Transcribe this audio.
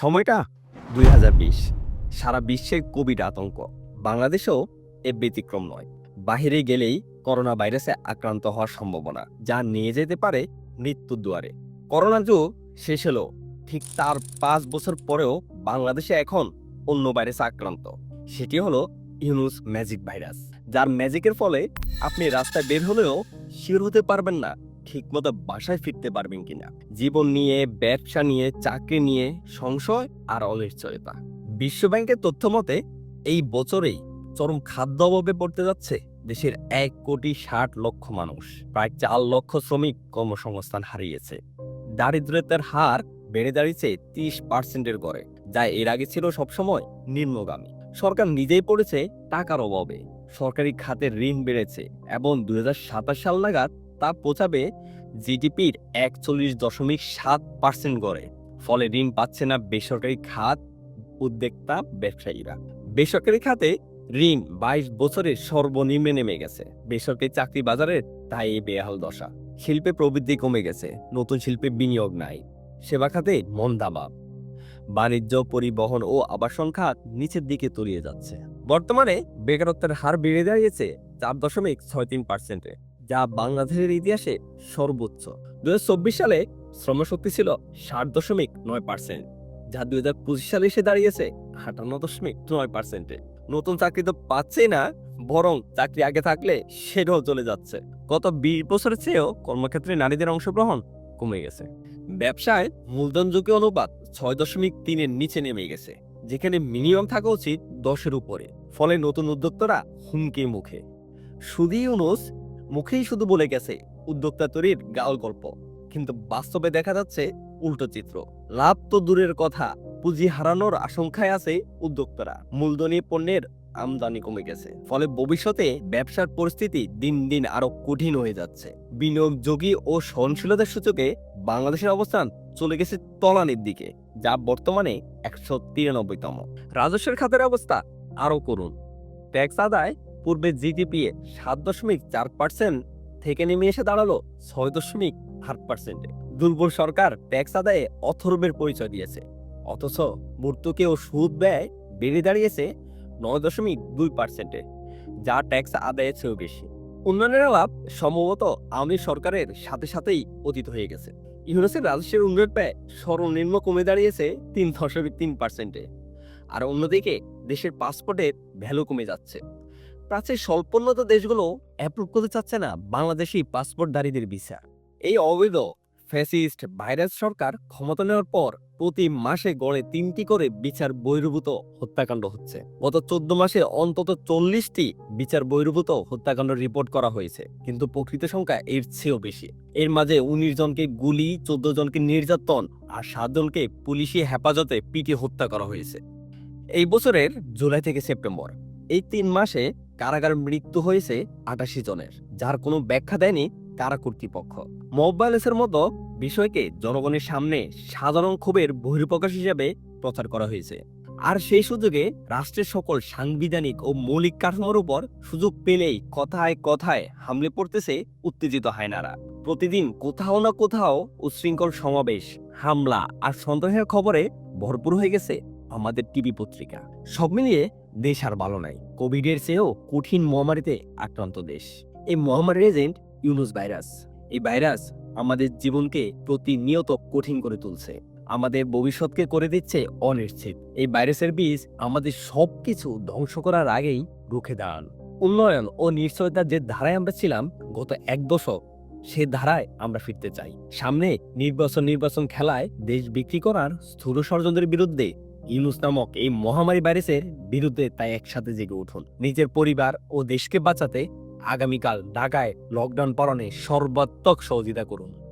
সময়টা দুই হাজার বিশ। সারা বিশ্বে কোভিড আতঙ্ক। বাংলাদেশেও এ ব্যতিক্রম নয়। বাহিরে গেলেই করোনা ভাইরাসে আক্রান্ত হওয়ার সম্ভাবনা, যা নিয়ে যেতে পারে মৃত্যুর দুয়ারে। করোনা যুগ শেষ হলো। ঠিক তার পাঁচ বছর পরেও বাংলাদেশে এখন অন্য ভাইরাসে আক্রান্ত। সেটি হলো ইউনুস ম্যাজিক ভাইরাস, যার ম্যাজিকের ফলে আপনি রাস্তায় বের হলেও শিওর হতে পারবেন না ঠিকমতো বাসায় ফিরতে পারবেন কিনা। জীবন নিয়ে, ব্যবসা নিয়ে, চাকরি নিয়ে, সংশয় আর অনিশ্চয়তা। বিশ্বব্যাংকের তথ্য মতে এই বছরেই চরম খাদ্য অভাবে পড়তে যাচ্ছে দেশের এক কোটি ষাট লক্ষ মানুষ। প্রায় চার লক্ষ শ্রমিক কর্মসংস্থান হারিয়েছে। দারিদ্রতার হার বেড়ে দাঁড়িয়েছে তিরিশ পার্সেন্টের গড়ে, যা এর আগে ছিল সবসময় নিম্নগামী। সরকার নিজেই পড়েছে টাকার অভাবে। সরকারি খাতের ঋণ বেড়েছে এবং দুই হাজার সাতাশ সাল নাগাদ তা পৌঁছাবে জিডিপির একচল্লিশ দশমিক সাত পার্সেন্ট গড়ে। ফলে ঋণ পাচ্ছে না বেসরকারি খাত উদ্যোক্তা ব্যবসায়ীরা। বেসরকারি খাতে ঋণ বাইশ বছরের সর্বনিম্নে নেমে গেছে। বেসরকারি চাকরি বাজারের তাই এই বেহাল দশা। শিল্পে প্রবৃদ্ধি কমে গেছে, নতুন শিল্পে বিনিয়োগ নাই, সেবা খাতে মন্দাভাব বাণিজ্য, পরিবহন ও আবাসন খাত নিচের দিকে তলিয়ে যাচ্ছে। বর্তমানে বেকারত্বের হার বেড়ে দাঁড়িয়েছে চার দশমিক ছয় তিন পার্সেন্টে। যা বাংলাদেশের ইতিহাসে সর্বোচ্চ। দু সালে শ্রমশক্তি ছিল ষাট দশমিক নয় পার্সেন্ট, যা দুই হাজার পঁচিশ সালে এসে দাঁড়িয়েছে আটান্ন দশমিক নয় পার্সেন্টে। নতুন চাকরি তো পাচ্ছেই না, বরং চাকরি আগে থাকলে সেটাও চলে যাচ্ছে। গত বিশ বছরের চেয়েও কর্মক্ষেত্রে নারীদের অংশগ্রহণ কমে গেছে। ব্যবসায় মূলধন ঝুঁকি অনুপাত ছয় দশমিক তিনের নিচে নেমে গেছে, যেখানে মিনিমাম থাকা উচিত দশের উপরে, ফলে নতুন উদ্যোক্তারা হুমকি মুখে। শুধু ইউনুস মুখেই শুধু বলে গেছে উদ্যোক্তা তৈরির গাওল গল্প। কিন্তু বাস্তবে দেখা যাচ্ছে উল্টো চিত্র। লাভ তো দূরের কথা, পুঁজি হারানোর আশঙ্কায় আছে উদ্যোক্তারা। মূলধনী পণ্যের আমদানি কমে গেছে, ফলে ভবিষ্যতে ব্যবসার পরিস্থিতি দিন দিন আরও কঠিন হয়ে যাচ্ছে। বিনিয়োগযোগী ও সহনশীলতার সূচকে বাংলাদেশের অবস্থান চলে গেছে তলানির দিকে, যা বর্তমানে একশো তিরানব্বইতম। রাজস্বের খাতের অবস্থা আরও করুন। ট্যাক্স আদায় পূর্বে জিডিপি এ সাত দশমিক চার পার্সেন্ট থেকে নেমে এসে দাঁড়াল ছয় দশমিক আট পার্সেন্টে দুর্বল সরকার ট্যাক্স আদায়ে অথর্বের পরিচয় দিয়েছে, অথচ ভর্তুকি ও সুদ ব্যয় বেড়ে দাঁড়িয়েছে নয় দশমিক দুই পার্সেন্টে যা ট্যাক্স আদায়ের চেয়েও বেশি। উন্নয়নের লাভ সম্ভবত আওয়ামী সরকারের সাথে সাথেই অতীত হয়ে গেছে। ইউনেসের রাজস্বের উন্নয়ন ব্যয় সর্বনিম্ন কমে দাঁড়িয়েছে তিন দশমিক তিন পার্সেন্টে আর অন্যদিকে দেশের পাসপোর্টের ভ্যালু কমে যাচ্ছে। প্রাচীন স্বল্পোন্নত দেশগুলো অ্যাপ্রুভ করতে চাচ্ছে না বাংলাদেশি পাসপোর্টধারীদের ভিসা এই অবৈধ ফ্যাসিস্ট ভাইরাস সরকার ক্ষমতা নেওয়ার পর প্রতি মাসে গড়ে তিনটি করে বিচার বহির্ভূত হত্যাকাণ্ড হচ্ছে। গত চোদ্দ মাসে অন্তত চল্লিশটি বিচার বহির্ভূত হত্যাকাণ্ড রিপোর্ট করা হয়েছে, কিন্তু প্রকৃত সংখ্যা এর চেয়েও বেশি। এর মাঝে উনিশ জনকে গুলি, চোদ্দ জনকে নির্যাতন আর সাত জনকে পুলিশি হেফাজতে পিটিয়ে হত্যা করা হয়েছে। এই বছরের জুলাই থেকে সেপ্টেম্বর। এই তিন মাসে কারাগার মৃত্যু হয়েছে আটাশি জনের, যার কোনো ব্যাখ্যা দেয়নি কারা কর্তৃপক্ষ। মোবাইলেসের মতো বিষয়কে জনগণের সামনে সাধারণ ক্ষোভের বহির্প্রকাশ হিসেবে প্রচার করা হয়েছে। আর সেই সুযোগে রাষ্ট্রের সকল সাংবিধানিক ও মৌলিক কাঠামোর উপর সুযোগ পেলেই কথায় কথায় হামলে পড়তেছে উত্তেজিত হায়নারা। প্রতিদিন কোথাও না কোথাও উচ্ছৃঙ্খল সমাবেশ, হামলা আর সন্দেহের খবরে ভরপুর হয়ে গেছে আমাদের টিভি পত্রিকা। সব মিলিয়ে দেশ আর ভালো নাই। কোভিডের চেয়েও কঠিন মহামারীতে আক্রান্ত দেশ। এই মহামারীর এজেন্ট ইউনুস ভাইরাস। এই ভাইরাস আমাদের জীবনকে প্রতিনিয়ত কঠিন করে তুলছে। আমাদের ভবিষ্যৎকে করে দিচ্ছে অনিশ্চিত। এই ভাইরাসের বীজ আমাদের সবকিছু ধ্বংস করার আগেই রুখে দাঁড়ান। উন্নয়ন ও নিশ্চয়তার যে ধারায় আমরা ছিলাম গত এক দশক, সে ধারায় আমরা ফিরতে চাই। সামনে নির্বাচন নির্বাচন খেলায় দেশ বিক্রি করার স্থূল ষড়যন্ত্রের বিরুদ্ধে ইউনুস নামক এই মহামারী ভাইরাসের বিরুদ্ধে তাই একসাথে জেগে উঠুন। নিজের পরিবার ও দেশকে বাঁচাতে আগামীকাল ঢাকায় লকডাউন পালনে সর্বাত্মক সহযোগিতা করুন।